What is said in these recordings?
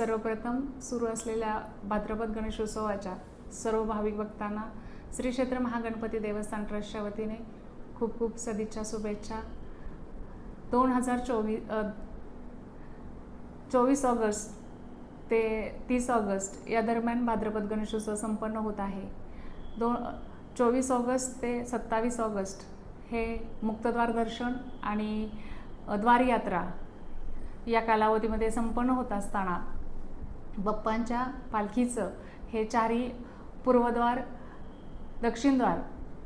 सर्वप्रथम सुरू असलेल्या भाद्रपद गणेशोत्सवाच्या सर्व भाविक भक्तांना श्री क्षेत्र महागणपती देवस्थान ट्रस्टच्या वतीने खूप खूप सदिच्छा शुभेच्छा. दोन हजार चोवीस चोवीस ऑगस्ट ते तीस ऑगस्ट या दरम्यान भाद्रपद गणेशोत्सव संपन्न होत आहे. दोन चोवीस ऑगस्ट ते सत्तावीस ऑगस्ट हे मुक्तद्वार दर्शन आणि द्वारयात्रा या कालावधीमध्ये संपन्न होत असताना बाप्पांच्या पालखीचं हे चारही पूर्वद्वार दक्षिणद्वार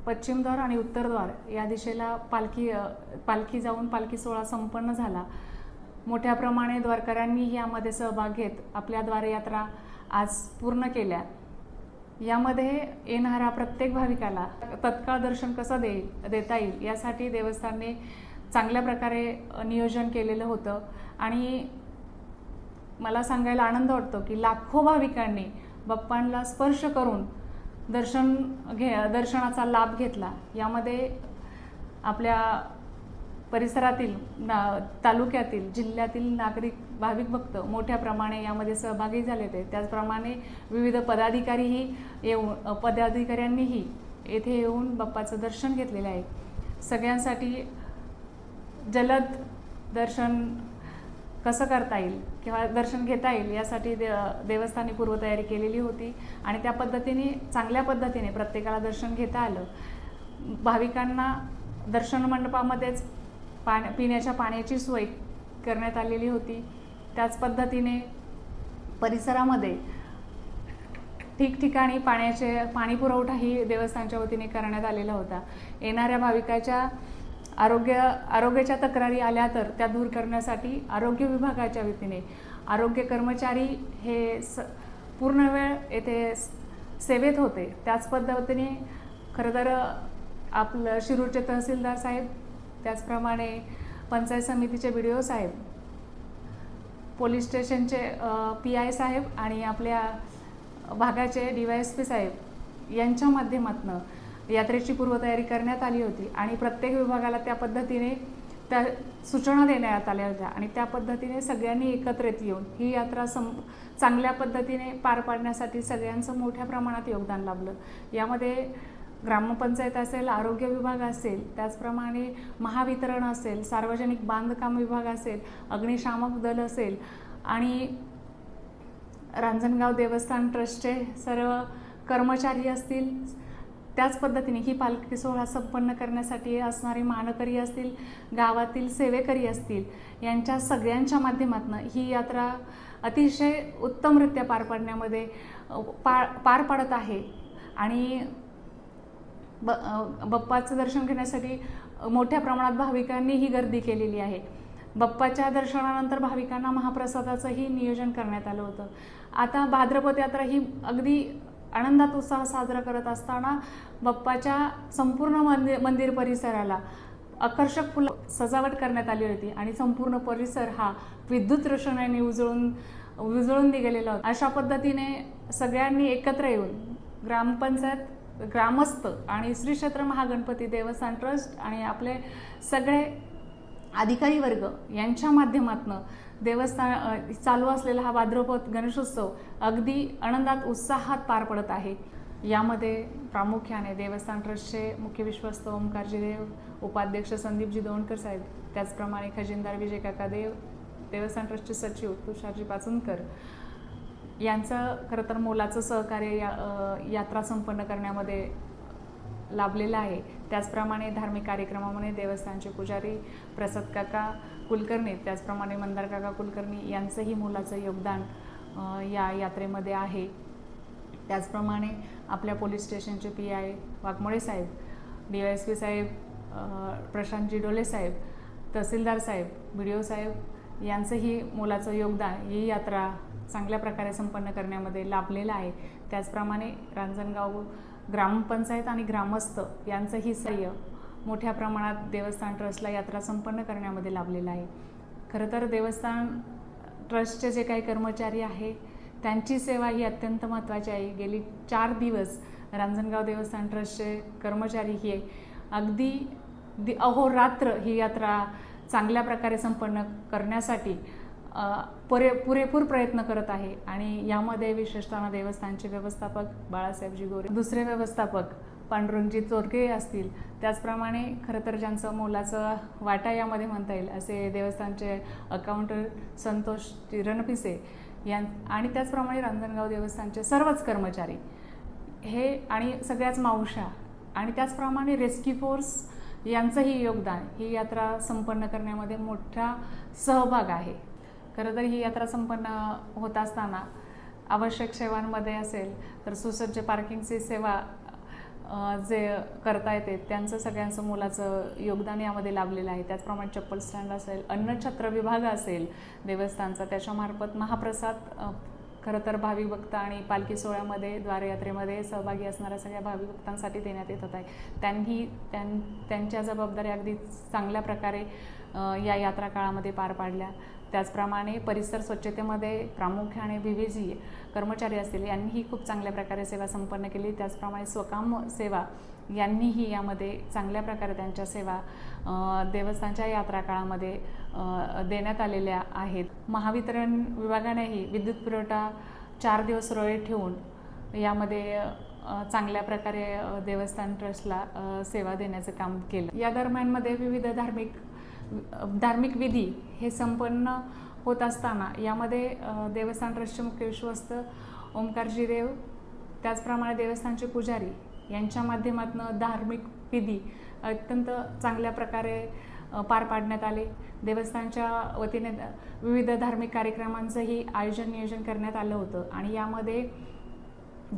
पश्चिमद्वार आणि उत्तरद्वार या दिशेला पालखी पालखी जाऊन पालखी सोहळा संपन्न झाला. मोठ्या प्रमाणे द्वारकऱ्यांनी यामध्ये सहभाग घेत आपल्या द्वारयात्रा आज पूर्ण केल्या. यामध्ये येणाऱ्या प्रत्येक भाविकाला तत्काळ दर्शन कसं देईल देता येईल यासाठी देवस्थानने चांगल्या प्रकारे नियोजन केलेलं होतं. आणि मला सांगायला आनंद वाटतो की लाखो भाविकांनी बाप्पांना स्पर्श करून दर्शन घे दर्शनाचा लाभ घेतला. यामध्ये आपल्या परिसरातील ना तालुक्यातील जिल्ह्यातील नागरिक भाविक भक्त मोठ्या प्रमाणे यामध्ये सहभागी झाले होते. त्याचप्रमाणे विविध पदाधिकारीही येऊन पदाधिकाऱ्यांनीही येथे येऊन बाप्पाचं दर्शन घेतलेलं आहे. सगळ्यांसाठी जलद दर्शन कसं करता येईल? किंवा दर्शन घेता येईल यासाठी दे देवस्थानी पूर्वतयारी केलेली होती. आणि त्या पद्धतीने चांगल्या पद्धतीने प्रत्येकाला दर्शन घेता आलं. भाविकांना दर्शन मंडपामध्येच पाण्या पिण्याच्या पाण्याची सोय करण्यात आलेली होती. त्याच पद्धतीने परिसरामध्ये ठिकठिकाणी पाण्याचे पाणी पुरवठाही देवस्थानच्या वतीने करण्यात आलेला होता. येणाऱ्या भाविकाच्या आरोग्य आरोग्याच्या तक्रारी आल्या तर त्या दूर करण्यासाठी आरोग्य विभागाच्या वतीने आरोग्य कर्मचारी हे स पूर्ण वेळ येथे सेवेत होते. त्याच पद्धतीने खरं तर आपलं शिरूरचे तहसीलदार साहेब त्याचप्रमाणे पंचायत समितीचे बी डी ओ साहेब पोलीस स्टेशनचे पी आय साहेब आणि आपल्या भागाचे डी वाय एस पी साहेब यांच्या माध्यमातून यात्रेची पूर्वतयारी करण्यात आली होती आणि प्रत्येक विभागाला त्या पद्धतीने त्या सूचना देण्यात आल्या होत्या आणि त्या पद्धतीने सगळ्यांनी एकत्रित येऊन ही यात्रा सं चांगल्या पद्धतीने पार पाडण्यासाठी सगळ्यांचं मोठ्या प्रमाणात योगदान लाभलं. यामध्ये ग्रामपंचायत असेल आरोग्य विभाग असेल त्याचप्रमाणे महावितरण असेल सार्वजनिक बांधकाम विभाग असेल अग्निशामक दल असेल आणि रांजणगाव देवस्थान ट्रस्टचे सर्व कर्मचारी असतील त्याच पद्धतीने ही पालखी सोहळा संपन्न करण्यासाठी असणारे मानकरी असतील गावातील सेवेकरी असतील यांच्या सगळ्यांच्या माध्यमातून ही यात्रा अतिशय उत्तमरित्या पार पाडण्यामध्ये पा पार पाडत आहे. आणि ब बप्पाचं दर्शन घेण्यासाठी मोठ्या प्रमाणात भाविकांनी ही गर्दी केलेली आहे. बप्पाच्या दर्शनानंतर भाविकांना महाप्रसादाचंही नियोजन करण्यात आलं होतं. आता भाद्रपद यात्रा ही अगदी आनंदात उत्साह साजरा करत असताना बाप्पाच्या संपूर्ण मंदिर मंदिर परिसराला आकर्षक फुलं सजावट करण्यात आली होती. आणि संपूर्ण परिसर हा विद्युत रोषणाने उजळून उजळून निघालेला होता. अशा पद्धतीने सगळ्यांनी एकत्र येऊन ग्रामपंचायत ग्रामस्थ आणि श्री क्षेत्र महागणपती देवस्थान ट्रस्ट आणि आपले सगळे अधिकारी वर्ग यांच्या माध्यमातून देवस्थान चालू असलेला हा भाद्रपद गणेशोत्सव अगदी आनंदात उत्साहात पार पडत आहे. यामध्ये प्रामुख्याने देवस्थान ट्रस्टचे मुख्य विश्वस्त ओंकारजी देव उपाध्यक्ष संदीपजी दोणकर साहेब त्याचप्रमाणे खजिनदार विजय काका देव देवस्थान ट्रस्टचे सचिव तुषारजी पाचुनकर यांचं खरं तर मोलाचं सहकार्य या यात्रा संपन्न करण्यामध्ये लाभलेलं आहे. त्याचप्रमाणे धार्मिक कार्यक्रमामध्ये देवस्थानचे पुजारी प्रसाद काका कुलकर्णी त्याचप्रमाणे मंदार काका कुलकर्णी यांचंही मुलाचं योगदान या यात्रेमध्ये आहे. त्याचप्रमाणे आपल्या पोलीस स्टेशनचे पी आय वाघमोळे साहेब डी वाय एस पी साहेब प्रशांत प्रशांतजी डोले साहेब तहसीलदार साहेब बी डी ओ साहेब यांचंही मोलाचं योगदान ही यात्रा चांगल्या प्रकारे संपन्न करण्यामध्ये लाभलेलं आहे. त्याचप्रमाणे रांजणगाव ग्रामपंचायत आणि ग्रामस्थ यांचंही सहाय्य मोठ्या प्रमाणात देवस्थान ट्रस्टला यात्रा संपन्न करण्यामध्ये लाभलेलं आहे. खरं तर देवस्थान ट्रस्टचे जे काही कर्मचारी आहे त्यांची सेवा ही अत्यंत महत्त्वाची आहे. गेली चार दिवस रांजणगाव देवस्थान ट्रस्टचे कर्मचारी हे अगदी दि अहोरात्र ही यात्रा चांगल्या प्रकारे संपन्न करण्यासाठी पुरे पुरेपूर प्रयत्न करत आहे. आणि यामध्ये विशेषतः देवस्थानचे व्यवस्थापक बाळासाहेबजी गोरे दुसरे व्यवस्थापक पांडुरंगजी चोरके असतील. त्याचप्रमाणे खरं तर ज्यांचं मोलाचं वाटा यामध्ये म्हणता येईल असे देवस्थानचे अकाउंटर संतोष रणपिसे यां आणि त्याचप्रमाणे रांजणगाव देवस्थानचे सर्वच कर्मचारी. हे आणि सगळ्याच मावशा आणि त्याचप्रमाणे रेस्क्यू फोर्स यांचंही योगदान ही यात्रा संपन्न करण्यामध्ये मोठा सहभाग आहे. खरं तर ही यात्रा संपन्न होत असताना आवश्यक सेवांमध्ये असेल तर सुसज्ज पार्किंगची सेवा जे करता येते त्यांचं सगळ्यांचं मोलाचं योगदान यामध्ये लाभलेलं आहे. त्याचप्रमाणे चप्पल स्टँड असेल अन्नछत्र विभाग असेल देवस्थानचा त्याच्यामार्फत महाप्रसाद खरं तर भावी भक्त आणि पालखी सोहळ्यामध्ये द्वारयात्रेमध्ये सहभागी असणाऱ्या सगळ्या भावी भक्तांसाठी देण्यात येत होत. आहे त्यांनी त्यां त्यांच्या जबाबदाऱ्या अगदी चांगल्या प्रकारे या यात्रा काळामध्ये पार पाडल्या. त्याचप्रमाणे परिसर स्वच्छतेमध्ये प्रामुख्याने व्ही व्ही जी कर्मचारी असतील यांनीही खूप चांगल्या प्रकारे सेवा संपन्न केली. त्याचप्रमाणे स्वकाम सेवा यांनीही यामध्ये चांगल्या प्रकारे त्यांच्या सेवा देवस्थानच्या यात्रा काळामध्ये देण्यात आलेल्या आहेत. महावितरण विभागानेही विद्युत पुरवठा चार दिवस रोळे ठेवून यामध्ये चांगल्या प्रकारे देवस्थान ट्रस्टला सेवा देण्याचं काम केलं. या दरम्यानमध्ये विविध धार्मिक धार्मिक विधी हे संपन्न होत असताना यामध्ये देवस्थान ट्रस्टचे मुख्य विश्वस्त ओंकारजी देव त्याचप्रमाणे देवस्थानचे पुजारी यांच्या माध्यमातून धार्मिक विधी अत्यंत चांगल्या प्रकारे पार पाडण्यात आले. देवस्थानच्या वतीने विविध धार्मिक कार्यक्रमांचंही आयोजन नियोजन करण्यात आलं होतं आणि यामध्ये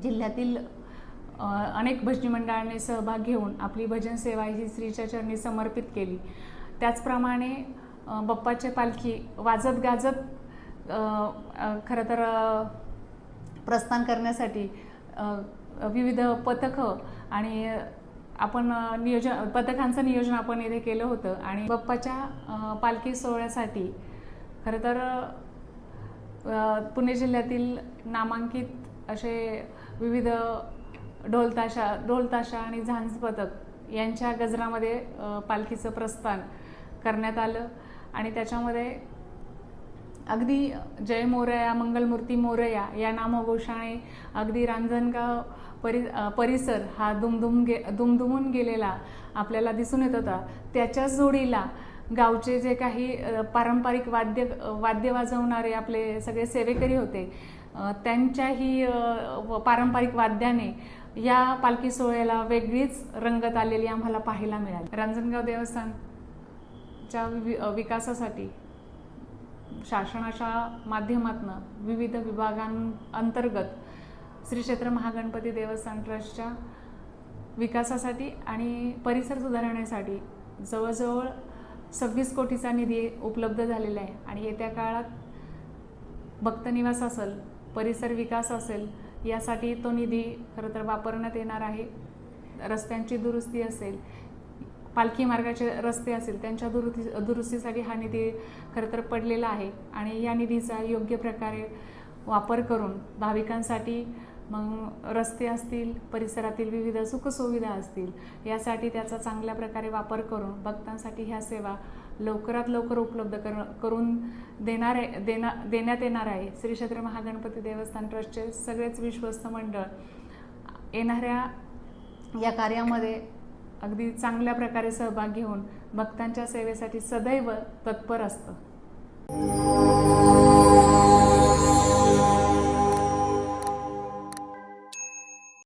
जिल्ह्यातील अनेक भजनी मंडळांनी सहभाग घेऊन आपली भजन सेवा ही श्रीच्या चरणी समर्पित केली. त्याचप्रमाणे बप्पाचे पालखी वाजत गाजत खरं तर प्रस्थान करण्यासाठी विविध पथकं आणि आपण नियोजन पथकांचं नियोजन आपण येथे केलं होतं आणि बप्पाच्या पालखी सोहळ्यासाठी खरं तर पुणे जिल्ह्यातील नामांकित असे विविध ढोलताशा ढोलताशा आणि झांज पथक यांच्या गजरामध्ये पालखीचं प्रस्थान करण्यात आलं. आणि त्याच्यामध्ये अगदी जय मोरया मंगलमूर्ती मोरया या नामघोषाने अगदी रांजणगाव परि परिसर हा दुमदुम गे दुमदुमून गेलेला आपल्याला दिसून येत होता. त्याच्याच जोडीला गावचे जे काही पारंपरिक वाद्य वाद्य वाजवणारे आपले सगळे सेवेकरी होते त्यांच्याही पारंपरिक वाद्याने या पालखी सोहळ्याला वेगळीच रंगत आलेली आम्हाला पाहायला मिळाली. रांजणगाव देवस्थान च्या वि- विकासासाठी शासनाच्या माध्यमातून विविध विभागांअंतर्गत श्री क्षेत्र महागणपती देवस्थान ट्रस्टच्या विकासासाठी आणि परिसर सुधारण्यासाठी जवळजवळ सव्वीस कोटीचा निधी उपलब्ध झालेला आहे. आणि येत्या काळात भक्तनिवास असेल परिसर विकास असेल यासाठी तो निधी खरं तर वापरण्यात येणार आहे. रस्त्यांची दुरुस्ती असेल पालखी मार्गाचे रस्ते असेल त्यांच्या दुरुस्ती दुरुस्तीसाठी हा निधी खरं तर पडलेला आहे. आणि या निधीचा योग्य प्रकारे वापर करून भाविकांसाठी मग रस्ते असतील परिसरातील विविध सुखसुविधा असतील यासाठी त्याचा चांगल्या प्रकारे वापर करून भक्तांसाठी ह्या सेवा लवकरात लवकर उपलब्ध कर करून देणार आहे देना देण्यात येणार आहे. श्री क्षेत्र महागणपती देवस्थान ट्रस्टचे सगळेच विश्वस्त मंडळ येणाऱ्या या कार्यामध्ये अगदी चांगल्या प्रकारे सहभाग घेऊन भक्तांच्या सेवेसाठी सदैव तत्पर असतं.